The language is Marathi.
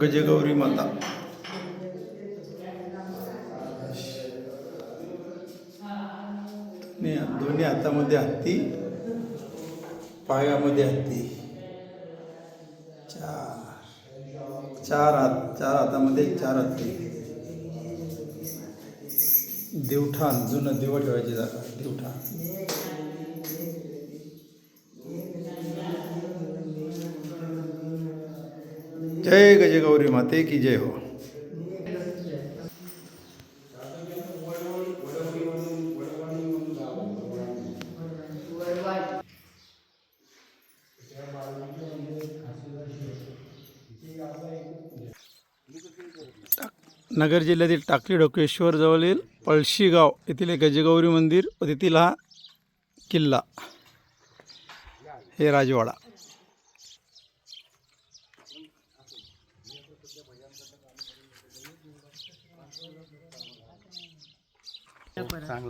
गजगौरी माता. दोन्ही हातामध्ये हत्ती पायामध्ये हत्ती. चार. चार हात चार हातामध्ये चार हत्ती. देवठाण जुनं देव ठेवायची जागा. देवठाण. जय गजगौरी माते की जय हो। नगर जिल्ह्यातील टाकली डोकेश्वर जवळील पळशी गाव येथील गजगौरी मंदिर व तेथील हा किल्ला हे राजवाडा. Sang